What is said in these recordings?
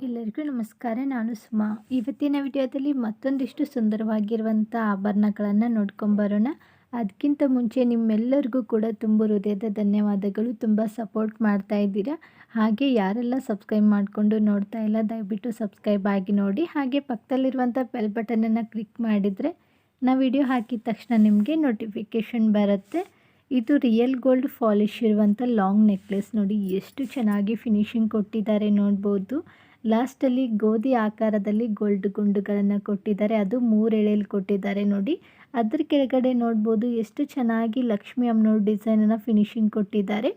ಎಲ್ಲರಿಗೂ ನಮಸ್ಕಾರ, ನಾನು ಸುಮಾ. ಇವತ್ತಿನ ವಿಡಿಯೋದಲ್ಲಿ ಮತ್ತೊಂದಿಷ್ಟು ಸುಂದರವಾಗಿರುವಂಥ ಆಭರಣಗಳನ್ನು ನೋಡ್ಕೊಂಬರೋಣ ಅದಕ್ಕಿಂತ ಮುಂಚೆ ನಿಮ್ಮೆಲ್ಲರಿಗೂ ಕೂಡ ತುಂಬ ಹೃದಯದ ಧನ್ಯವಾದಗಳು. ತುಂಬ ಸಪೋರ್ಟ್ ಮಾಡ್ತಾ ಇದ್ದೀರಾ. ಹಾಗೆ ಯಾರೆಲ್ಲ ಸಬ್ಸ್ಕ್ರೈಬ್ ಮಾಡಿಕೊಂಡು ನೋಡ್ತಾ ಇಲ್ಲ, ದಯವಿಟ್ಟು ಸಬ್ಸ್ಕ್ರೈಬ್ ಆಗಿ ನೋಡಿ. ಹಾಗೆ ಪಕ್ಕದಲ್ಲಿರುವಂಥ ಬೆಲ್ ಬಟನನ್ನು ಕ್ಲಿಕ್ ಮಾಡಿದರೆ ನಾವು ವಿಡಿಯೋ ಹಾಕಿದ ತಕ್ಷಣ ನಿಮಗೆ ನೋಟಿಫಿಕೇಷನ್ ಬರುತ್ತೆ. ಇದು ರಿಯಲ್ ಗೋಲ್ಡ್ ಫಾಲಿಶ್ ಇರುವಂಥ ಲಾಂಗ್ ನೆಕ್ಲೆಸ್ ನೋಡಿ. ಎಷ್ಟು ಚೆನ್ನಾಗಿ ಫಿನಿಶಿಂಗ್ ಕೊಟ್ಟಿದ್ದಾರೆ ನೋಡ್ಬೋದು. ಲಾಸ್ಟಲ್ಲಿ ಗೋಧಿ ಆಕಾರದಲ್ಲಿ ಗೋಲ್ಡ್ ಗುಂಡುಗಳನ್ನು ಕೊಟ್ಟಿದ್ದಾರೆ. ಅದು ಮೂರು ಎಳೆಯಲ್ಲಿ ಕೊಟ್ಟಿದ್ದಾರೆ ನೋಡಿ. ಅದ್ರ ಕೆಳಗಡೆ ನೋಡ್ಬೋದು ಎಷ್ಟು ಚೆನ್ನಾಗಿ ಲಕ್ಷ್ಮಿ ಅಮ್ಮನವ್ರ ಡಿಸೈನನ್ನು ಫಿನಿಶಿಂಗ್ ಕೊಟ್ಟಿದ್ದಾರೆ.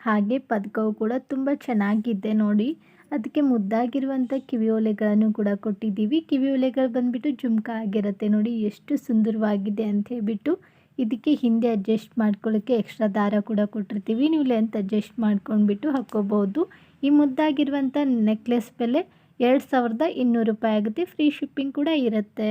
ಹಾಗೆ ಪದಕವು ಕೂಡ ತುಂಬ ಚೆನ್ನಾಗಿದೆ ನೋಡಿ. ಅದಕ್ಕೆ ಮುದ್ದಾಗಿರುವಂಥ ಕಿವಿಯೋಲೆಗಳನ್ನು ಕೂಡ ಕೊಟ್ಟಿದ್ದೀವಿ. ಕಿವಿಯೋಲೆಗಳು ಬಂದುಬಿಟ್ಟು ಜುಮ್ಕ ಆಗಿರುತ್ತೆ ನೋಡಿ. ಎಷ್ಟು ಸುಂದರವಾಗಿದೆ ಅಂತ ಹೇಳ್ಬಿಟ್ಟು ಇದಕ್ಕೆ ಹಿಂದೆ ಅಡ್ಜಸ್ಟ್ ಮಾಡ್ಕೊಳ್ಳೋಕ್ಕೆ ಎಕ್ಸ್ಟ್ರಾ ದಾರ ಕೂಡ ಕೊಟ್ಟಿರ್ತೀವಿ. ನೀವು ಲೆಂತ್ ಅಡ್ಜಸ್ಟ್ ಮಾಡ್ಕೊಂಡ್ಬಿಟ್ಟು ಹಾಕ್ಕೋಬೋದು. ಈ ಮುದ್ದಾಗಿರುವಂಥ ನೆಕ್ಲೆಸ್ ಬೆಲೆ ಎರಡು ಸಾವಿರದ ಇನ್ನೂರು ರೂಪಾಯಿ ಆಗುತ್ತೆ. ಫ್ರೀ ಶಿಪ್ಪಿಂಗ್ ಕೂಡ ಇರುತ್ತೆ.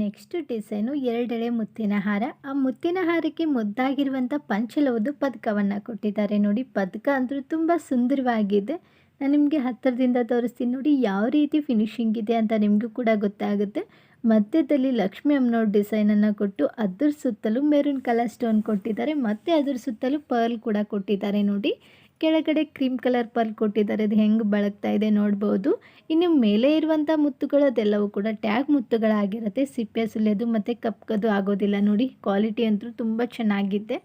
ನೆಕ್ಸ್ಟ್ ಡಿಸೈನು ಎರಡೆಳೆ ಮುತ್ತಿನ ಹಾರ. ಆ ಮುತ್ತಿನ ಹಾರಕ್ಕೆ ಮುದ್ದಾಗಿರುವಂಥ ಪಂಚಲವದು ಪದಕವನ್ನು ಕೊಟ್ಟಿದ್ದಾರೆ. ನೋಡಿ, ಪದಕ ಅಂದರೂ ತುಂಬ ಸುಂದರವಾಗಿದೆ. ನಾನು ನಿಮಗೆ ಹತ್ತಿರದಿಂದ ತೋರಿಸ್ತೀನಿ. ನೋಡಿ, ಯಾವ ರೀತಿ ಫಿನಿಶಿಂಗ್ ಇದೆ ಅಂತ ನಿಮಗೂ ಕೂಡ ಗೊತ್ತಾಗುತ್ತೆ. ಮಧ್ಯದಲ್ಲಿ ಲಕ್ಷ್ಮಿ ಅಮ್ಮನವ್ರ ಡಿಸೈನನ್ನು ಕೊಟ್ಟು ಅದ್ರ ಸುತ್ತಲೂ ಮೆರೂನ್ ಕಲರ್ ಸ್ಟೋನ್ ಕೊಟ್ಟಿದ್ದಾರೆ. ಮತ್ತು ಅದ್ರ ಸುತ್ತಲೂ ಪರ್ಲ್ ಕೂಡ ಕೊಟ್ಟಿದ್ದಾರೆ. ನೋಡಿ ಕೆಳಗಡೆ ಕ್ರೀಮ್ ಕಲರ್ ಪರ್ಲ್ ಕೊಟ್ಟಿದ್ದಾರೆ. ಅದು ಹೆಂಗೆ ಬಳಗ್ತಾ ಇದೆ ನೋಡ್ಬೋದು. ಇನ್ನು ಮೇಲೆ ಇರುವಂಥ ಮುತ್ತುಗಳು, ಅದೆಲ್ಲವೂ ಕೂಡ ಟ್ಯಾಗ್ ಮುತ್ತುಗಳಾಗಿರುತ್ತೆ. ಸಿಪ್ಪೆ ಸುಲಿಯೋದು ಮತ್ತು ಕಪ್ಕೋದು ಆಗೋದಿಲ್ಲ ನೋಡಿ. ಕ್ವಾಲಿಟಿ ಅಂತೂ ತುಂಬ ಚೆನ್ನಾಗಿದೆ.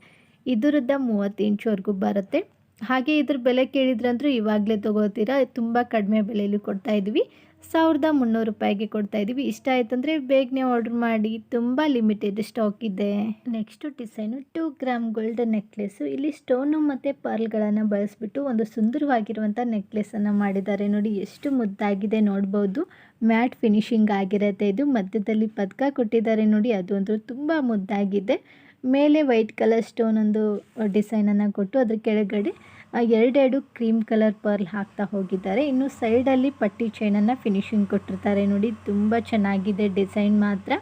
ಇದರದ್ದ ಮೂವತ್ತು ಇಂಚುವರೆಗೂ ಬರುತ್ತೆ. ಹಾಗೆ ಇದ್ರ ಬೆಲೆ ಕೇಳಿದ್ರಂತೂ ಇವಾಗಲೇ ತೊಗೋತೀರಾ. ತುಂಬ ಕಡಿಮೆ ಬೆಲೆಯಲ್ಲಿ ಕೊಡ್ತಾ ಇದ್ವಿ. ಸಾವಿರದ ಮುನ್ನೂರು ರೂಪಾಯಿಗೆ ಕೊಡ್ತಾ ಇದ್ದೀವಿ. ಇಷ್ಟ ಆಯ್ತಂದರೆ ಬೇಗನೆ ಆರ್ಡರ್ ಮಾಡಿ. ತುಂಬ ಲಿಮಿಟೆಡ್ ಸ್ಟಾಕ್ ಇದೆ. Next design two gram gold necklace ಇಲ್ಲಿ ಸ್ಟೋನು ಮತ್ತು ಪರ್ಲ್ಗಳನ್ನು ಬಳಸಿಬಿಟ್ಟು ಒಂದು ಸುಂದರವಾಗಿರುವಂಥ ನೆಕ್ಲೆಸನ್ನು ಮಾಡಿದ್ದಾರೆ. ನೋಡಿ, ಎಷ್ಟು ಮುದ್ದಾಗಿದೆ ನೋಡ್ಬೋದು. ಮ್ಯಾಟ್ ಫಿನಿಶಿಂಗ್ ಆಗಿರುತ್ತೆ ಇದು. ಮಧ್ಯದಲ್ಲಿ ಪದಕ ಕೊಟ್ಟಿದ್ದಾರೆ ನೋಡಿ, ಅದು ತುಂಬ ಮುದ್ದಾಗಿದೆ. ಮೇಲೆ ವೈಟ್ ಕಲರ್ ಸ್ಟೋನ್ ಒಂದು ಡಿಸೈನನ್ನು ಕೊಟ್ಟು ಅದ್ರ ಕೆಳಗಡೆ ಎರಡೆರಡು ಕ್ರೀಮ್ ಕಲರ್ ಪರ್ಲ್ ಹಾಕ್ತಾ ಹೋಗಿದ್ದಾರೆ. ಇನ್ನು ಸೈಡಲ್ಲಿ ಪಟ್ಟಿ ಚೈನನ್ನು ಫಿನಿಶಿಂಗ್ ಕೊಟ್ಟಿರ್ತಾರೆ ನೋಡಿ. ತುಂಬ ಚೆನ್ನಾಗಿದೆ ಡಿಸೈನ್ ಮಾತ್ರ.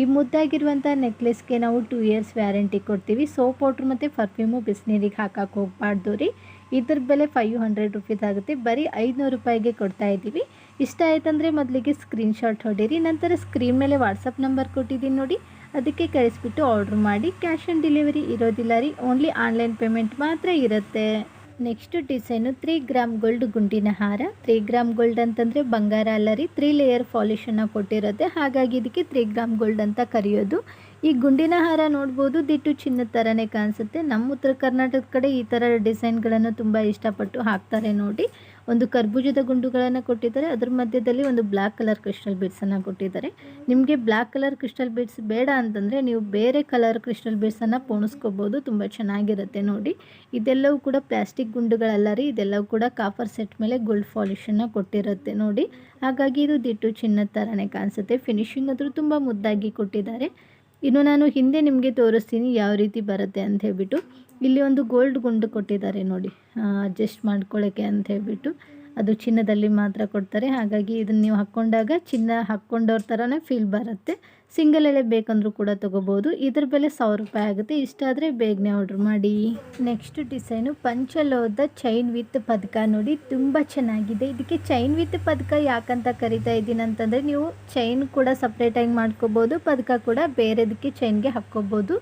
ಈ ಮುದ್ದಾಗಿರುವಂಥ ನೆಕ್ಲೆಸ್ಗೆ ನಾವು ಟೂ ಇಯರ್ಸ್ ವ್ಯಾರಂಟಿ ಕೊಡ್ತೀವಿ. ಸೋಪ್ ಪೌಡ್ರ್ ಮತ್ತು ಪರ್ಫ್ಯೂಮು ಬಿಸಿನೀರಿಗೆ ಹಾಕಕ್ಕೆ ಹೋಗ್ಬಾರ್ದು ರೀ. ಇದ್ರ ಬೆಲೆ ಫೈವ್ ಹಂಡ್ರೆಡ್ ರುಪೀಸ್ ಆಗುತ್ತೆ. ಬರೀ ಐದುನೂರು ರೂಪಾಯಿಗೆ ಕೊಡ್ತಾ ಇದ್ದೀವಿ. ಇಷ್ಟ ಆಯ್ತಂದರೆ ಮೊದಲಿಗೆ ಸ್ಕ್ರೀನ್ಶಾಟ್ ಹೊಡೀರಿ. ನಂತರ ಸ್ಕ್ರೀನ್ ಮೇಲೆ ವಾಟ್ಸಪ್ ನಂಬರ್ ಕೊಟ್ಟಿದ್ದೀನಿ ನೋಡಿ. ಅದಕ್ಕೆ ಕಳಿಸ್ಬಿಟ್ಟು ಆರ್ಡ್ರ್ ಮಾಡಿ. ಕ್ಯಾಶ್ ಆನ್ ಡೆಲಿವರಿ ಇರೋದಿಲ್ಲ ರೀ. ಓನ್ಲಿ ಆನ್ಲೈನ್ ಪೇಮೆಂಟ್ ಮಾತ್ರ ಇರುತ್ತೆ. Next design three gram gold ಗುಂಡಿನ ಹಾರ. ತ್ರೀ ಗ್ರಾಮ್ ಗೋಲ್ಡ್ ಅಂತಂದರೆ ಬಂಗಾರ ಅಲ್ಲ ರೀ, ತ್ರೀ ಲೇಯರ್ ಪಾಲಿಶನ್ನು ಕೊಟ್ಟಿರುತ್ತೆ. ಹಾಗಾಗಿ ಇದಕ್ಕೆ ತ್ರೀ ಗ್ರಾಮ್ ಗೋಲ್ಡ್ ಅಂತ ಕರೆಯೋದು. ಈ ಗುಂಡಿನ ಹಾರ ನೋಡ್ಬೋದು, ದಿಟ್ಟು ಚಿನ್ನದ ಥರನೇ ಕಾಣಿಸುತ್ತೆ. ನಮ್ಮ ಉತ್ತರ ಕರ್ನಾಟಕದ ಕಡೆ ಈ ಥರ ಡಿಸೈನ್ಗಳನ್ನು ತುಂಬ ಇಷ್ಟಪಟ್ಟು ಹಾಕ್ತಾರೆ ನೋಡಿ. ಒಂದು ಕರ್ಬೂಜದ ಗುಂಡುಗಳನ್ನು ಕೊಟ್ಟಿದ್ದಾರೆ. ಅದ್ರ ಮಧ್ಯದಲ್ಲಿ ಒಂದು ಬ್ಲ್ಯಾಕ್ ಕಲರ್ ಕ್ರಿಸ್ಟಲ್ ಬೀಡ್ಸನ್ನು ಕೊಟ್ಟಿದ್ದಾರೆ. ನಿಮಗೆ ಬ್ಲ್ಯಾಕ್ ಕಲರ್ ಕ್ರಿಸ್ಟಲ್ ಬೀಡ್ಸ್ ಬೇಡ ಅಂತಂದರೆ ನೀವು ಬೇರೆ ಕಲರ್ ಕ್ರಿಸ್ಟಲ್ ಬೀಡ್ಸನ್ನು ಪೋಣಿಸ್ಕೋಬೋದು. ತುಂಬ ಚೆನ್ನಾಗಿರುತ್ತೆ ನೋಡಿ. ಇದೆಲ್ಲವೂ ಕೂಡ ಪ್ಲಾಸ್ಟಿಕ್ ಗುಂಡುಗಳಲ್ಲ ರೀ. ಇದೆಲ್ಲವೂ ಕೂಡ ಕಾಫರ್ ಸೆಟ್ ಮೇಲೆ ಗೋಲ್ಡ್ ಅನ್ನ ಕೊಟ್ಟಿರುತ್ತೆ ನೋಡಿ. ಹಾಗಾಗಿ ಇದು ದಿಟ್ಟು ಚಿನ್ನದ ಥರನೇ ಕಾಣಿಸುತ್ತೆ. ಫಿನಿಶಿಂಗ್ ಆದರೂ ತುಂಬ ಮುದ್ದಾಗಿ ಕೊಟ್ಟಿದ್ದಾರೆ. ಇನ್ನು ನಾನು ಹಿಂದೆ ನಿಮಗೆ ತೋರಿಸ್ತೀನಿ ಯಾವ ರೀತಿ ಬರುತ್ತೆ ಅಂತ ಹೇಳ್ಬಿಟ್ಟು. ಇಲ್ಲಿ ಒಂದು ಗೋಲ್ಡ್ ಗುಂಡು ಕೊಟ್ಟಿದ್ದಾರೆ ನೋಡಿ. ಅಡ್ಜಸ್ಟ್ ಮಾಡ್ಕೊಳ್ಳೋಕ್ಕೆ ಅಂತ ಹೇಳ್ಬಿಟ್ಟು ಅದು ಚಿನ್ನದಲ್ಲಿ ಮಾತ್ರ ಕೊಡ್ತಾರೆ. ಹಾಗಾಗಿ ಇದನ್ನು ನೀವು ಹಾಕ್ಕೊಂಡಾಗ ಚಿನ್ನ ಹಾಕ್ಕೊಂಡವ್ರ ಥರನೇ ಫೀಲ್ ಬರುತ್ತೆ. ಸಿಂಗಲ್ ಎಳೆ ಬೇಕಂದ್ರೂ ಕೂಡ ತೊಗೋಬೋದು. ಇದ್ರ ಬೆಲೆ ಸಾವಿರ ರೂಪಾಯಿ ಆಗುತ್ತೆ. ಇಷ್ಟ ಆದರೆ ಬೇಗನೆ ಆರ್ಡ್ರ್ ಮಾಡಿ. ನೆಕ್ಸ್ಟ್ ಡಿಸೈನು ಪಂಚಲೋದ ಚೈನ್ ವಿತ್ ಪದಕ. ನೋಡಿ, ತುಂಬ ಚೆನ್ನಾಗಿದೆ. ಇದಕ್ಕೆ ಚೈನ್ ವಿತ್ ಪದಕ ಯಾಕಂತ ಕರಿತಾ ಇದ್ದೀನಿ ಅಂತಂದರೆ, ನೀವು ಚೈನ್ ಕೂಡ ಸಪ್ರೇಟಾಗಿ ಮಾಡ್ಕೋಬೋದು, ಪದಕ ಕೂಡ ಬೇರೆದಕ್ಕೆ ಚೈನ್ಗೆ ಹಾಕ್ಕೋಬೋದು.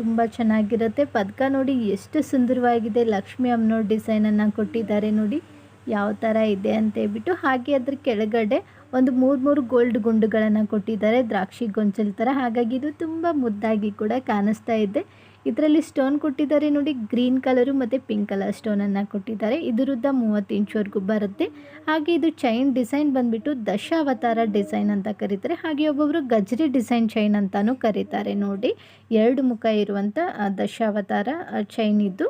ತುಂಬ ಚೆನ್ನಾಗಿರುತ್ತೆ. ಪದಕ ನೋಡಿ ಎಷ್ಟು ಸುಂದರವಾಗಿದೆ. ಲಕ್ಷ್ಮಿ ಡಿಸೈನ್ ಡಿಸೈನನ್ನು ಕೊಟ್ಟಿದ್ದಾರೆ ನೋಡಿ. ಯಾವ ಥರ ಇದೆ ಅಂತ ಹೇಳ್ಬಿಟ್ಟು ಹಾಗೆ ಅದ್ರ ಕೆಳಗಡೆ ಒಂದು ಮೂರು ಮೂರು ಗೋಲ್ಡ್ ಗುಂಡುಗಳನ್ನು ಕೊಟ್ಟಿದ್ದಾರೆ. ದ್ರಾಕ್ಷಿ ಗೊಂಚಲ್ ಥರ ಹಾಗಾಗಿ ಇದು ತುಂಬ ಮುದ್ದಾಗಿ ಕೂಡ ಕಾಣಿಸ್ತಾ ಇದೆ. ಇದರಲ್ಲಿ ಸ್ಟೋನ್ ಕೊಟ್ಟಿದ್ದಾರೆ ನೋಡಿ ಗ್ರೀನ್ ಕಲರು ಮತ್ತು ಪಿಂಕ್ ಕಲರ್ ಸ್ಟೋನನ್ನು ಕೊಟ್ಟಿದ್ದಾರೆ. ಇದರುದ್ದ ಮೂವತ್ತು ಇಂಚ್ವರೆಗೂ ಬರುತ್ತೆ. ಹಾಗೆ ಇದು ಚೈನ್ ಡಿಸೈನ್ ಬಂದುಬಿಟ್ಟು ದಶಾವತಾರ ಡಿಸೈನ್ ಅಂತ ಕರೀತಾರೆ. ಹಾಗೆ ಒಬ್ಬೊಬ್ಬರು ಗಜ್ರಿ ಡಿಸೈನ್ ಚೈನ್ ಅಂತಲೂ ಕರೀತಾರೆ ನೋಡಿ. ಎರಡು ಮುಖ ಇರುವಂಥ ದಶಾವತಾರ ಚೈನ್ ಇದ್ದು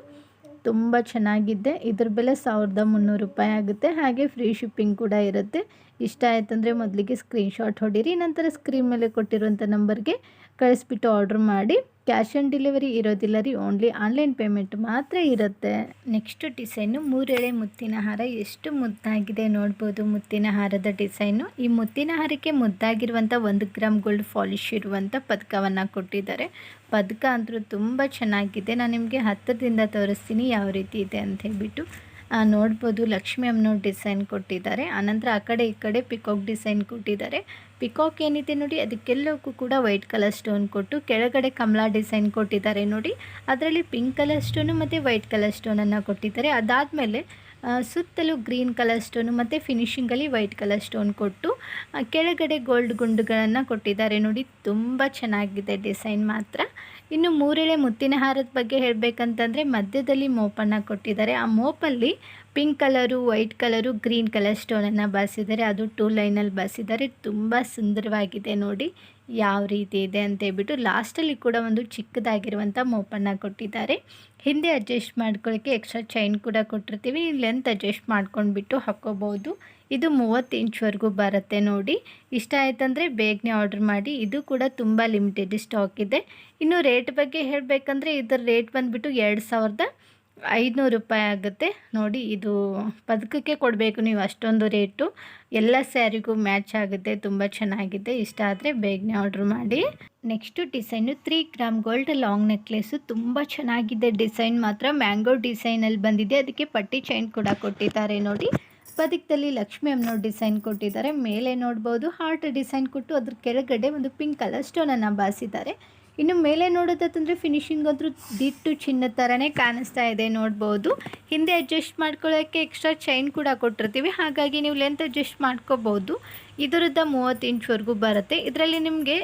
ತುಂಬ ಚೆನ್ನಾಗಿದೆ. ಇದ್ರ ಬೆಲೆ ಸಾವಿರದ ಮುನ್ನೂರು ರೂಪಾಯಿ ಆಗುತ್ತೆ. ಹಾಗೆ ಫ್ರೀ ಶಿಪ್ಪಿಂಗ್ ಕೂಡ ಇರುತ್ತೆ. ಇಷ್ಟ ಆಯ್ತಂದರೆ ಮೊದಲಿಗೆ ಸ್ಕ್ರೀನ್ಶಾಟ್ ಹೊಡೀರಿ, ನಂತರ ಸ್ಕ್ರೀನ್ ಮೇಲೆ ಕೊಟ್ಟಿರುವಂಥ ನಂಬರ್ಗೆ ಕಳಿಸ್ಬಿಟ್ಟು ಆರ್ಡ್ರ್ ಮಾಡಿ. ಕ್ಯಾಶ್ ಆನ್ ಡೆಲಿವರಿ ಇರೋದಿಲ್ಲ ರೀ ಓನ್ಲಿ ಆನ್ಲೈನ್ ಪೇಮೆಂಟ್ ಮಾತ್ರ ಇರುತ್ತೆ. ನೆಕ್ಸ್ಟ್ ಡಿಸೈನು ಮೂರೆಳೆ ಮುತ್ತಿನ ಹಾರ. ಎಷ್ಟು ಮುದ್ದಾಗಿದೆ ನೋಡ್ಬೋದು ಮುತ್ತಿನ ಹಾರದ ಡಿಸೈನು ಈ ಮುತ್ತಿನ ಹಾರಕ್ಕೆ ಮುದ್ದಾಗಿರುವಂಥ ಒಂದು ಗ್ರಾಮ್ ಗೋಲ್ಡ್ ಫಾಲಿಶ್ ಇರುವಂಥ ಪದಕವನ್ನು ಕೊಟ್ಟಿದ್ದಾರೆ. ಪದಕ ಅಂದರೂ ತುಂಬ ಚೆನ್ನಾಗಿದೆ. ನಾನು ನಿಮಗೆ ಹತ್ತಿರದಿಂದ ತೋರಿಸ್ತೀನಿ ಯಾವ ರೀತಿ ಇದೆ ಅಂತ ಹೇಳ್ಬಿಟ್ಟು. ನೋಡ್ಬೋದು ಲಕ್ಷ್ಮಿ ಅಮ್ಮನವ್ರು ಡಿಸೈನ್ ಕೊಟ್ಟಿದ್ದಾರೆ. ಆನಂತರ ಆ ಕಡೆ ಈ ಕಡೆ ಪಿಕಾಕ್ ಡಿಸೈನ್ ಕೊಟ್ಟಿದ್ದಾರೆ. ಪಿಕಾಕ್ ಏನಿದೆ ನೋಡಿ, ಅದಕ್ಕೆಲ್ಲಕ್ಕೂ ಕೂಡ ವೈಟ್ ಕಲರ್ ಸ್ಟೋನ್ ಕೊಟ್ಟು ಕೆಳಗಡೆ ಕಮಲಾ ಡಿಸೈನ್ ಕೊಟ್ಟಿದ್ದಾರೆ ನೋಡಿ. ಅದರಲ್ಲಿ ಪಿಂಕ್ ಕಲರ್ ಸ್ಟೋನು ಮತ್ತು ವೈಟ್ ಕಲರ್ ಸ್ಟೋನನ್ನು ಕೊಟ್ಟಿದ್ದಾರೆ. ಅದಾದಮೇಲೆ ಸುತ್ತಲೂ ಗ್ರೀನ್ ಕಲರ್ ಸ್ಟೋನು ಮತ್ತು ಫಿನಿಶಿಂಗಲ್ಲಿ ವೈಟ್ ಕಲರ್ ಸ್ಟೋನ್ ಕೊಟ್ಟು ಕೆಳಗಡೆ ಗೋಲ್ಡ್ ಗುಂಡುಗಳನ್ನು ಕೊಟ್ಟಿದ್ದಾರೆ ನೋಡಿ, ತುಂಬ ಚೆನ್ನಾಗಿದೆ ಡಿಸೈನ್ ಮಾತ್ರ. ಇನ್ನು ಮೂರೆಳೆ ಮುತ್ತಿನ ಹಾರದ ಬಗ್ಗೆ ಹೇಳಬೇಕಂತಂದರೆ ಮಧ್ಯದಲ್ಲಿ ಮೋಪನ್ನು ಕೊಟ್ಟಿದ್ದಾರೆ. ಆ ಮೋಪಲ್ಲಿ pink colour, white colour, green colour ಸ್ಟೋನನ್ನು ಬಾರಿಸಿದ್ದಾರೆ. ಅದು ಟೂ ಲೈನಲ್ಲಿ ಬಾರಿಸಿದ್ದಾರೆ. ತುಂಬ ಸುಂದರವಾಗಿದೆ ನೋಡಿ ಯಾವ ರೀತಿ ಇದೆ ಅಂತ ಹೇಳ್ಬಿಟ್ಟು ಲಾಸ್ಟಲ್ಲಿ ಕೂಡ ಒಂದು ಚಿಕ್ಕದಾಗಿರುವಂಥ ಮೋಪನ್ನು ಕೊಟ್ಟಿದ್ದಾರೆ. ಹಿಂದೆ ಅಡ್ಜಸ್ಟ್ ಮಾಡ್ಕೊಳ್ಳೋಕ್ಕೆ ಎಕ್ಸ್ಟ್ರಾ ಚೈನ್ ಕೂಡ ಕೊಟ್ಟಿರ್ತೀವಿ. ಲೆಂತ್ ಅಡ್ಜಸ್ಟ್ ಮಾಡ್ಕೊಂಡ್ಬಿಟ್ಟು ಹಾಕ್ಕೋಬೋದು. ಇದು ಮೂವತ್ತು ಇಂಚ್ವರೆಗೂ ಬರುತ್ತೆ ನೋಡಿ. ಇಷ್ಟ ಆಯ್ತಂದರೆ ಬೇಗನೆ ಆರ್ಡ್ರ್ ಮಾಡಿ. ಇದು ಕೂಡ ತುಂಬ ಲಿಮಿಟೆಡ್ ಸ್ಟಾಕ್ ಇದೆ. ಇನ್ನು ರೇಟ್ ಬಗ್ಗೆ ಹೇಳಬೇಕಂದ್ರೆ ಇದರ ರೇಟ್ ಬಂದುಬಿಟ್ಟು ಎರಡು ಐದುನೂರು ರೂಪಾಯಿ ಆಗುತ್ತೆ. ನೋಡಿ, ಇದು ಪದಕಕ್ಕೆ ಕೊಡಬೇಕು ನೀವು ಅಷ್ಟೊಂದು ರೇಟು. ಎಲ್ಲ ಸ್ಯಾರಿಗೂ ಮ್ಯಾಚ್ ಆಗುತ್ತೆ, ತುಂಬ ಚೆನ್ನಾಗಿದೆ. ಇಷ್ಟ ಆದರೆ ಬೇಗನೆ ಆರ್ಡ್ರ್ ಮಾಡಿ. Next design, three gram gold long necklace ತುಂಬ ಚೆನ್ನಾಗಿದೆ ಡಿಸೈನ್ ಮಾತ್ರ. ಮ್ಯಾಂಗೋ ಡಿಸೈನಲ್ಲಿ ಬಂದಿದೆ. ಅದಕ್ಕೆ ಪಟ್ಟಿ ಚೈನ್ ಕೂಡ ಕೊಟ್ಟಿದ್ದಾರೆ ನೋಡಿ. ಪದಕದಲ್ಲಿ ಲಕ್ಷ್ಮಿ ಅಮ್ಮನವ್ರ ಡಿಸೈನ್ ಕೊಟ್ಟಿದ್ದಾರೆ. ಮೇಲೆ ನೋಡ್ಬೋದು, ಹಾರ್ಟ್ ಡಿಸೈನ್ ಕೊಟ್ಟು ಅದ್ರ ಕೆಳಗಡೆ ಒಂದು ಪಿಂಕ್ ಕಲರ್ ಸ್ಟೋನನ್ನು ಬಾರಿಸಿದ್ದಾರೆ. ಇನ್ನು ಮೇಲೆ ನೋಡೋದಂತಂದರೆ ಫಿನಿಶಿಂಗ್ ಅಂತೂ ದಿಟ್ಟು ಚಿನ್ನ ಥರನೇ ಕಾಣಿಸ್ತಾ ಇದೆ, ನೋಡ್ಬೋದು. ಹಿಂದೆ ಅಡ್ಜಸ್ಟ್ ಮಾಡ್ಕೊಳ್ಳೋಕ್ಕೆ ಎಕ್ಸ್ಟ್ರಾ ಚೈನ್ ಕೂಡ ಕೊಟ್ಟಿರ್ತೀವಿ. ಹಾಗಾಗಿ ನೀವು ಲೆಂತ್ ಅಡ್ಜಸ್ಟ್ ಮಾಡ್ಕೋಬೋದು. ಇದರದ್ದು ಮೂವತ್ತು ಇಂಚ್ವರೆಗೂ ಬರುತ್ತೆ. ಇದರಲ್ಲಿ ನಿಮಗೆ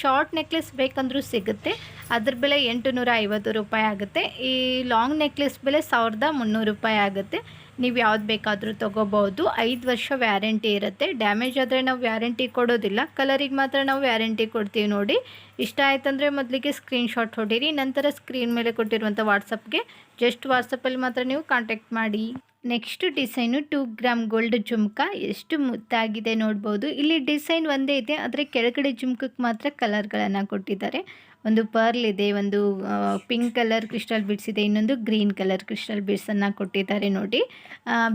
ಶಾರ್ಟ್ ನೆಕ್ಲೆಸ್ ಬೇಕಂದ್ರೂ ಸಿಗುತ್ತೆ. ಅದ್ರ ಬೆಲೆ ಎಂಟು ನೂರ ಐವತ್ತು ರೂಪಾಯಿ ಆಗುತ್ತೆ. ಈ ಲಾಂಗ್ ನೆಕ್ಲೆಸ್ ಬೆಲೆ ಸಾವಿರದ ಮುನ್ನೂರು ರೂಪಾಯಿ ಆಗುತ್ತೆ. ನೀವು ಯಾವ್ದು ಬೇಕಾದರೂ ತೊಗೋಬೋದು. ಐದು ವರ್ಷ ವ್ಯಾರಂಟಿ ಇರುತ್ತೆ. ಡ್ಯಾಮೇಜ್ ಆದರೆ ನಾವು ವ್ಯಾರಂಟಿ ಕೊಡೋದಿಲ್ಲ. ಕಲರಿಗೆ ಮಾತ್ರ ನಾವು ವ್ಯಾರಂಟಿ ಕೊಡ್ತೀವಿ ನೋಡಿ. ಇಷ್ಟ ಆಯ್ತಂದರೆ ಮೊದಲಿಗೆ ಸ್ಕ್ರೀನ್ಶಾಟ್ ಹೊಡೀರಿ. ನಂತರ ಸ್ಕ್ರೀನ್ ಮೇಲೆ ಕೊಟ್ಟಿರುವಂಥ ವಾಟ್ಸಪ್ಗೆ ಜಸ್ಟ್ ವಾಟ್ಸಪ್ಪಲ್ಲಿ ಮಾತ್ರ ನೀವು ಕಾಂಟ್ಯಾಕ್ಟ್ ಮಾಡಿ. Next design two gram gold jhumka. ಎಷ್ಟು ಮುತ್ತಾಗಿದೆ ನೋಡ್ಬೋದು. ಇಲ್ಲಿ ಡಿಸೈನ್ ಒಂದೇ ಇದೆ, ಆದರೆ ಕೆಳಗಡೆ ಜುಮ್ಕಕ್ಕೆ ಮಾತ್ರ ಕಲರ್ಗಳನ್ನು ಕೊಟ್ಟಿದ್ದಾರೆ. ಒಂದು ಪರ್ಲ್ ಇದೆ, ಒಂದು ಪಿಂಕ್ ಕಲರ್ ಕ್ರಿಸ್ಟಲ್ ಬಿಡ್ಸ್ ಇದೆ, ಇನ್ನೊಂದು ಗ್ರೀನ್ ಕಲರ್ ಕ್ರಿಸ್ಟಲ್ ಬಿಡ್ಸನ್ನು ಕೊಟ್ಟಿದ್ದಾರೆ ನೋಡಿ.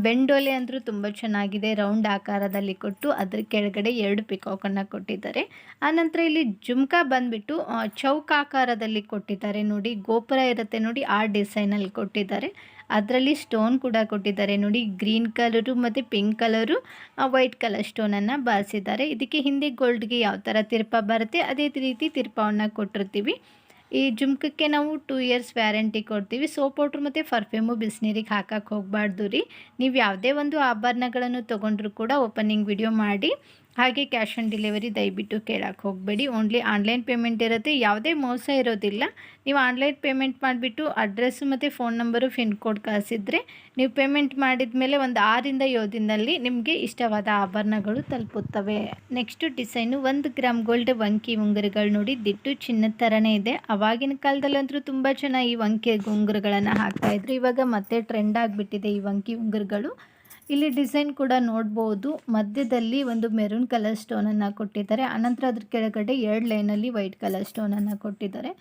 ಬೆಂಡೋಲೆ ಅಂದರೂ ತುಂಬ ಚೆನ್ನಾಗಿದೆ ರೌಂಡ್ ಆಕಾರದಲ್ಲಿ ಕೊಟ್ಟು ಅದ್ರ ಕೆಳಗಡೆ ಎರಡು ಪಿಕಾಕನ್ನು ಕೊಟ್ಟಿದ್ದಾರೆ. ಆನಂತರ ಇಲ್ಲಿ ಜುಮ್ಕಾ ಬಂದ್ಬಿಟ್ಟು ಚೌಕ ಆಕಾರದಲ್ಲಿ ಕೊಟ್ಟಿದ್ದಾರೆ ನೋಡಿ, ಗೋಪುರ ಇರುತ್ತೆ ನೋಡಿ, ಆ ಡಿಸೈನಲ್ಲಿ ಕೊಟ್ಟಿದ್ದಾರೆ. ಅದರಲ್ಲಿ ಸ್ಟೋನ್ ಕೂಡ ಕೊಟ್ಟಿದ್ದಾರೆ ನೋಡಿ ಗ್ರೀನ್ ಕಲರು ಮತ್ತು ಪಿಂಕ್ ಕಲರು ವೈಟ್ ಕಲರ್ ಸ್ಟೋನನ್ನು ಬಾರಿಸಿದ್ದಾರೆ. ಇದಕ್ಕೆ ಹಿಂದೆ ಗೋಲ್ಡ್ಗೆ ಯಾವ ಥರ ತಿರ್ಪ ಬರುತ್ತೆ, ಅದೇ ರೀತಿ ತಿರ್ಪವನ್ನು ಕೊಟ್ಟಿರ್ತೀವಿ. ಈ ಜುಮ್ಕಕ್ಕೆ ನಾವು ಟೂ ಇಯರ್ಸ್ ವ್ಯಾರಂಟಿ ಕೊಡ್ತೀವಿ. ಸೋಪ್ ಪೌಡ್ರ್ ಮತ್ತು ಪರ್ಫ್ಯೂಮು ಬಿಸಿನೀರಿಗೆ ಹಾಕಕ್ಕೆ ಹೋಗಬಾರ್ದು ರೀ. ನೀವು ಯಾವುದೇ ಒಂದು ಆಭರಣಗಳನ್ನು ತೊಗೊಂಡ್ರು ಕೂಡ ಓಪನಿಂಗ್ ವಿಡಿಯೋ ಮಾಡಿ. ಹಾಗೆ ಕ್ಯಾಶ್ ಆನ್ ಡೆಲಿವರಿ ದಯವಿಟ್ಟು ಕೇಳಕ್ಕೆ ಹೋಗಬೇಡಿ. ಓನ್ಲಿ ಆನ್ಲೈನ್ ಪೇಮೆಂಟ್ ಇರುತ್ತೆ, ಯಾವುದೇ ಮೋಸ ಇರೋದಿಲ್ಲ. ನೀವು ಆನ್ಲೈನ್ ಪೇಮೆಂಟ್ ಮಾಡಿಬಿಟ್ಟು ಅಡ್ರೆಸ್ಸು ಮತ್ತು ಫೋನ್ ನಂಬರು, ಪಿನ್ ಕೋಡ್ ಕಳಿಸಿದ್ರೆ ನೀವು ಪೇಮೆಂಟ್ ಮಾಡಿದ ಮೇಲೆ ಒಂದು ಆರಿಂದ ಏಳು ದಿನದಲ್ಲಿ ನಿಮಗೆ ಇಷ್ಟವಾದ ಆಭರಣಗಳು ತಲುಪುತ್ತವೆ. ನೆಕ್ಸ್ಟು ಡಿಸೈನು, ಒಂದು ಗ್ರಾಮ್ ಗೋಲ್ಡ್ ವಂಕಿ ಉಂಗುರಗಳು ನೋಡಿ, ದಿಟ್ಟು ಚಿನ್ನದ ಥರನೇ ಇದೆ. ಅವಾಗಿನ ಕಾಲದಲ್ಲಂತೂ ತುಂಬ ಜನ ಈ ವಂಕಿ ಉಂಗುರಗಳನ್ನು ಹಾಕ್ತಾಯಿದ್ರು ಇವಾಗ ಮತ್ತೆ ಟ್ರೆಂಡ್ ಆಗಿಬಿಟ್ಟಿದೆ ಈ ವಂಕಿ ಉಂಗುರಗಳು. ಇಲ್ಲಿ ಡಿಸೈನ್ ಕೂಡ ನೋಡ್ಬೋದು. ಮಧ್ಯದಲ್ಲಿ ಒಂದು ಮೆರೂನ್ ಕಲರ್ ಸ್ಟೋನನ್ನು ಕೊಟ್ಟಿದ್ದಾರೆ. ಅನಂತರ ಅದ್ರ ಕೆಳಗಡೆ ಎರಡು ಲೈನಲ್ಲಿ ವೈಟ್ ಕಲರ್ ಸ್ಟೋನನ್ನು ಕೊಟ್ಟಿದ್ದಾರೆ.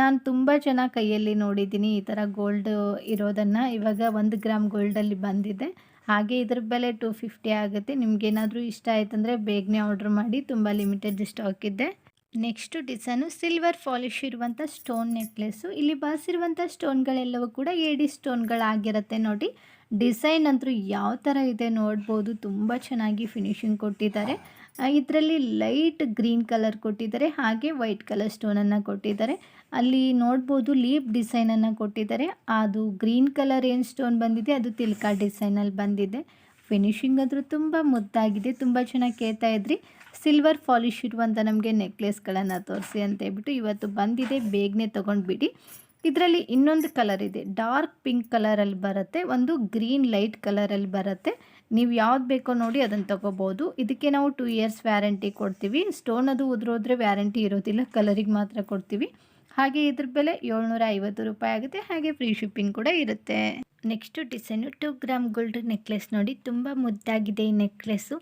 ನಾನು ತುಂಬ ಜನ ಕೈಯಲ್ಲಿ ನೋಡಿದ್ದೀನಿ ಈ ಥರ ಗೋಲ್ಡ್ ಇರೋದನ್ನು. ಇವಾಗ ಒಂದು ಗ್ರಾಮ್ ಗೋಲ್ಡಲ್ಲಿ ಬಂದಿದೆ. ಹಾಗೆ ಇದ್ರ ಬೆಲೆ ಟು ಫಿಫ್ಟಿ ಆಗುತ್ತೆ. ನಿಮ್ಗೇನಾದರೂ ಇಷ್ಟ ಆಯ್ತಂದರೆ ಬೇಗನೆ ಆರ್ಡ್ರ್ ಮಾಡಿ. ತುಂಬ ಲಿಮಿಟೆಡ್ ಸ್ಟಾಕ್ ಇದೆ. ನೆಕ್ಸ್ಟ್ ಡಿಸೈನು ಸಿಲ್ವರ್ ಫಾಲಿಶ್ ಇರುವಂಥ ಸ್ಟೋನ್ ನೆಕ್ಲೆಸ್ಸು ಇಲ್ಲಿ ಬಾಸಿರುವಂಥ ಸ್ಟೋನ್ಗಳೆಲ್ಲವೂ ಕೂಡ ಏಡಿ ಸ್ಟೋನ್ಗಳಾಗಿರುತ್ತೆ ನೋಡಿ. ಡಿಸೈನ್ ಅಂತೂ ಯಾವ ಥರ ಇದೆ ನೋಡ್ಬೋದು. ತುಂಬ ಚೆನ್ನಾಗಿ ಫಿನಿಶಿಂಗ್ ಕೊಟ್ಟಿದ್ದಾರೆ. ಇದರಲ್ಲಿ ಲೈಟ್ ಗ್ರೀನ್ ಕಲರ್ ಕೊಟ್ಟಿದ್ದಾರೆ. ಹಾಗೆ ವೈಟ್ ಕಲರ್ ಸ್ಟೋನನ್ನು ಕೊಟ್ಟಿದ್ದಾರೆ. ಅಲ್ಲಿ ನೋಡ್ಬೋದು ಲೀಪ್ ಡಿಸೈನನ್ನು ಕೊಟ್ಟಿದ್ದಾರೆ. ಅದು ಗ್ರೀನ್ ಕಲರ್ ಏನು ಸ್ಟೋನ್ ಬಂದಿದೆ, ಅದು ತಿಲ್ಕ ಡಿಸೈನಲ್ಲಿ ಬಂದಿದೆ. ಫಿನಿಶಿಂಗ್ ಆದರೂ ತುಂಬ ಮುದ್ದಾಗಿದೆ. ತುಂಬ ಚೆನ್ನಾಗಿ ಕೇಳ್ತಾ ಇದ್ರಿ. ಸಿಲ್ವರ್ ಪಾಲಿಶ್ ಇರುವಂಥ ನಮಗೆ ನೆಕ್ಲೆಸ್ಗಳನ್ನು ತೋರಿಸಿ ಅಂತ ಹೇಳ್ಬಿಟ್ಟು ಇವತ್ತು ಬಂದಿದೆ. ಬೇಗನೆ ತೊಗೊಂಡ್ಬಿಡಿ. ಇದರಲ್ಲಿ ಇನ್ನೊಂದು ಕಲರ್ ಇದೆ. ಡಾರ್ಕ್ ಪಿಂಕ್ ಕಲರಲ್ಲಿ ಬರುತ್ತೆ, ಒಂದು ಗ್ರೀನ್ ಲೈಟ್ ಕಲರಲ್ಲಿ ಬರುತ್ತೆ. ನೀವು ಯಾವ್ದು ಬೇಕೋ ನೋಡಿ ಅದನ್ನು ತಗೋಬೋದು. ಇದಕ್ಕೆ ನಾವು ಟೂ ಇಯರ್ಸ್ ವ್ಯಾರಂಟಿ ಕೊಡ್ತೀವಿ. ಸ್ಟೋನ್ ಅದು ಉದುರೋದ್ರೆ ವ್ಯಾರಂಟಿ ಇರೋದಿಲ್ಲ ಕಲರಿಗೆ ಮಾತ್ರ ಕೊಡ್ತೀವಿ. ಹಾಗೆ ಇದ್ರ ಬೆಲೆ ಏಳ್ನೂರ ಐವತ್ತು ರೂಪಾಯಿ ಆಗುತ್ತೆ, ಹಾಗೆ ಫ್ರೀ ಶಿಪ್ಪಿಂಗ್ ಕೂಡ ಇರುತ್ತೆ. Next design two gram gold necklace ನೋಡಿ. ತುಂಬ ಮುದ್ದಾಗಿದೆ ಈ ನೆಕ್ಲೆಸ್ಸು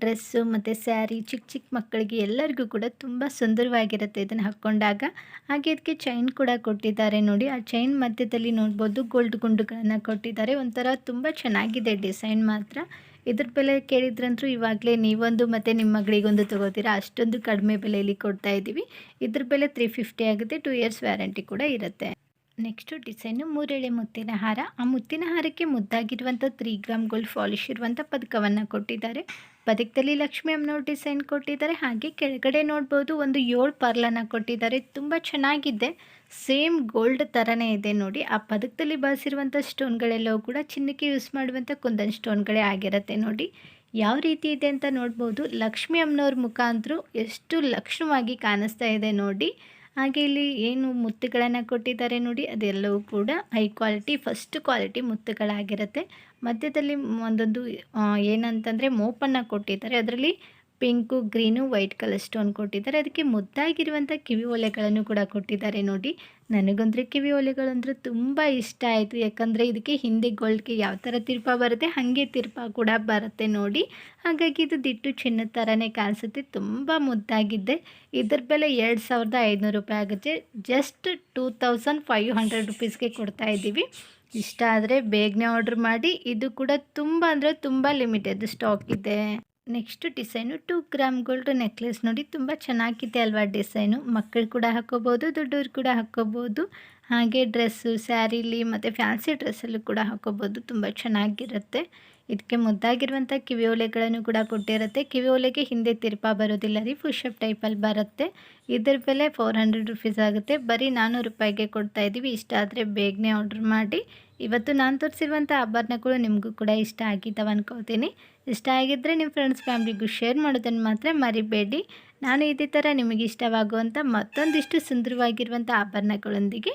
ಡ್ರೆಸ್ಸು ಮತ್ತು ಸ್ಯಾರಿ ಚಿಕ್ಕ ಚಿಕ್ಕ ಮಕ್ಕಳಿಗೆ ಎಲ್ಲರಿಗೂ ಕೂಡ ತುಂಬ ಸುಂದರವಾಗಿರುತ್ತೆ ಇದನ್ನು ಹಾಕ್ಕೊಂಡಾಗ. ಹಾಗೆ ಇದಕ್ಕೆ ಚೈನ್ ಕೂಡ ಕೊಟ್ಟಿದ್ದಾರೆ ನೋಡಿ. ಆ ಚೈನ್ ಮಧ್ಯದಲ್ಲಿ ನೋಡ್ಬೋದು ಗೋಲ್ಡ್ ಗುಂಡುಗಳನ್ನು ಕೊಟ್ಟಿದ್ದಾರೆ. ಒಂಥರ ತುಂಬ ಚೆನ್ನಾಗಿದೆ ಡಿಸೈನ್ ಮಾತ್ರ. ಇದ್ರ ಬೆಲೆ ಕೇಳಿದ್ರಂತೂ ಇವಾಗಲೇ ನೀವೊಂದು ಮತ್ತು ನಿಮ್ಮ ಮಗಳಿಗೊಂದು ತೊಗೋತೀರಾ. ಅಷ್ಟೊಂದು ಕಡಿಮೆ ಬೆಲೆಯಲ್ಲಿ ಕೊಡ್ತಾ ಇದ್ದೀವಿ ಇದ್ರ ಬೆಲೆ ತ್ರೀ ಫಿಫ್ಟಿ ಆಗುತ್ತೆ. ಟೂ ಇಯರ್ಸ್ ವ್ಯಾರಂಟಿ ಕೂಡ ಇರುತ್ತೆ. ನೆಕ್ಸ್ಟು ಡಿಸೈನು ಮೂರೆಳೆ ಮುತ್ತಿನ ಹಾರ. ಆ ಮುತ್ತಿನ ಹಾರಕ್ಕೆ ಮುದ್ದಾಗಿರುವಂಥ ತ್ರೀ ಗ್ರಾಮ್ ಗೋಲ್ಡ್ ಪಾಲಿಶ್ ಇರುವಂಥ ಪದಕವನ್ನು ಕೊಟ್ಟಿದ್ದಾರೆ. ಪದಕದಲ್ಲಿ ಲಕ್ಷ್ಮಿ ಅಮ್ಮನವ್ರ ಡಿಸೈನ್ ಕೊಟ್ಟಿದ್ದಾರೆ. ಹಾಗೆ ಕೆಳಗಡೆ ನೋಡ್ಬೋದು ಒಂದು ಏಳು ಪರ್ಲನ್ನು ಕೊಟ್ಟಿದ್ದಾರೆ. ತುಂಬ ಚೆನ್ನಾಗಿದೆ. ಸೇಮ್ ಗೋಲ್ಡ್ ಥರನೇ ಇದೆ ನೋಡಿ. ಆ ಪದಕದಲ್ಲಿ ಬಳಸಿರುವಂಥ ಸ್ಟೋನ್ಗಳೆಲ್ಲವೂ ಕೂಡ ಚಿನ್ನಕ್ಕೆ ಯೂಸ್ ಮಾಡುವಂಥ ಕುಂದನ್ ಸ್ಟೋನ್ಗಳೇ ಆಗಿರುತ್ತೆ ನೋಡಿ. ಯಾವ ರೀತಿ ಇದೆ ಅಂತ ನೋಡ್ಬೋದು. ಲಕ್ಷ್ಮಿ ಅಮ್ಮನವ್ರ ಮುಖಾಂತರ ಎಷ್ಟು ಲಕ್ಷ್ಮವಾಗಿ ಕಾಣಿಸ್ತಾ ಇದೆ ನೋಡಿ. ಹಾಗೆ ಇಲ್ಲಿ ಏನು ಮುತ್ತುಗಳನ್ನು ಕೊಟ್ಟಿದ್ದಾರೆ ನೋಡಿ, ಅದೆಲ್ಲವೂ ಕೂಡ ಹೈ ಕ್ವಾಲಿಟಿ ಫಸ್ಟ್ ಕ್ವಾಲಿಟಿ ಮುತ್ತುಗಳಾಗಿರುತ್ತೆ. ಮಧ್ಯದಲ್ಲಿ ಒಂದೊಂದು ಏನಂತಂದರೆ ಮೋಪನ್ನು ಕೊಟ್ಟಿದ್ದಾರೆ. ಅದರಲ್ಲಿ pink, green, white colour stone ಕೊಟ್ಟಿದ್ದಾರೆ. ಅದಕ್ಕೆ ಮುದ್ದಾಗಿರುವಂಥ ಕಿವಿ ಒಲೆಗಳನ್ನು ಕೂಡ ಕೊಟ್ಟಿದ್ದಾರೆ ನೋಡಿ. ನನಗಂದ್ರೆ ಕಿವಿ ಒಲೆಗಳಂದ್ರೆ ತುಂಬ ಇಷ್ಟ ಆಯಿತು. ಯಾಕಂದರೆ ಇದಕ್ಕೆ ಹಿಂದೆ ಗೋಲ್ಡ್ಗೆ ಯಾವ ಥರ ತಿರ್ಪ ಬರುತ್ತೆ, ಹಾಗೆ ತಿರ್ಪ ಕೂಡ ಬರುತ್ತೆ ನೋಡಿ. ಹಾಗಾಗಿ ಇದು ದಿಟ್ಟು ಚಿನ್ನದ ಥರನೇ ಕಾಣಿಸುತ್ತೆ. ತುಂಬ ಮುದ್ದಾಗಿದೆ. ಇದ್ರ ಬೆಲೆ ಎರಡು ಸಾವಿರದ ಐದುನೂರು ರೂಪಾಯಿ ಆಗುತ್ತೆ. Just two thousand five hundred ರುಪೀಸ್ಗೆ ಕೊಡ್ತಾ ಇದ್ದೀವಿ. ಇಷ್ಟ ಆದರೆ ಬೇಗನೆ ಆರ್ಡ್ರ್ ಮಾಡಿ. ಇದು ಕೂಡ ತುಂಬ ಅಂದರೆ ತುಂಬ ಲಿಮಿಟೆಡ್ ಸ್ಟಾಕ್ ಇದೆ. Next design two gram gold necklace ನೋಡಿ, ತುಂಬ ಚೆನ್ನಾಗಿದೆ ಅಲ್ವಾ ಡಿಸೈನು. ಮಕ್ಕಳು ಕೂಡ ಹಾಕೋಬೋದು, ದೊಡ್ಡವ್ರು ಕೂಡ ಹಾಕೋಬೋದು. ಹಾಗೆ ಡ್ರೆಸ್ಸು, ಸ್ಯಾರಿಲಿ ಮತ್ತು ಫ್ಯಾನ್ಸಿ ಡ್ರೆಸ್ಸಲ್ಲೂ ಕೂಡ ಹಾಕೋಬೋದು, ತುಂಬ ಚೆನ್ನಾಗಿರುತ್ತೆ. ಇದಕ್ಕೆ ಮುದ್ದಾಗಿರುವಂಥ ಕಿವಿ ಓಲೆಗಳನ್ನು ಕೂಡ ಕೊಟ್ಟಿರುತ್ತೆ. ಕಿವಿ ಓಲೆಗೆ ಹಿಂದೆ ತಿರುಪ ಬರೋದಿಲ್ಲ ರೀ ಪುಷಪ್ ಟೈಪಲ್ಲಿ ಬರುತ್ತೆ. ಇದ್ರ ಬೆಲೆ ಫೋರ್ ಹಂಡ್ರೆಡ್ ರುಪೀಸ್ ಆಗುತ್ತೆ. ಬರೀ ನಾನ್ನೂರು ರೂಪಾಯಿಗೆ ಕೊಡ್ತಾ ಇದ್ದೀವಿ. ಇಷ್ಟ ಆದರೆ ಬೇಗನೆ ಆರ್ಡ್ರ್ ಮಾಡಿ. ಇವತ್ತು ನಾನು ತೋರಿಸಿರುವಂಥ ಆಭರಣಗಳು ನಿಮಗೂ ಕೂಡ ಇಷ್ಟ ಆಗಿದ್ದಾವೆ ಅನ್ಕೋತೀನಿ. ಇಷ್ಟ ಆಗಿದ್ದರೆ ನಿಮ್ಮ ಫ್ರೆಂಡ್ಸ್ ಫ್ಯಾಮ್ಲಿಗೂ ಶೇರ್ ಮಾಡೋದನ್ನು ಮಾತ್ರ ಮರಿಬೇಡಿ. ನಾನು ಇದೇ ಥರ ನಿಮಗೆ ಇಷ್ಟವಾಗುವಂಥ ಮತ್ತೊಂದಿಷ್ಟು ಸುಂದರವಾಗಿರುವಂಥ ಆಭರಣಗಳೊಂದಿಗೆ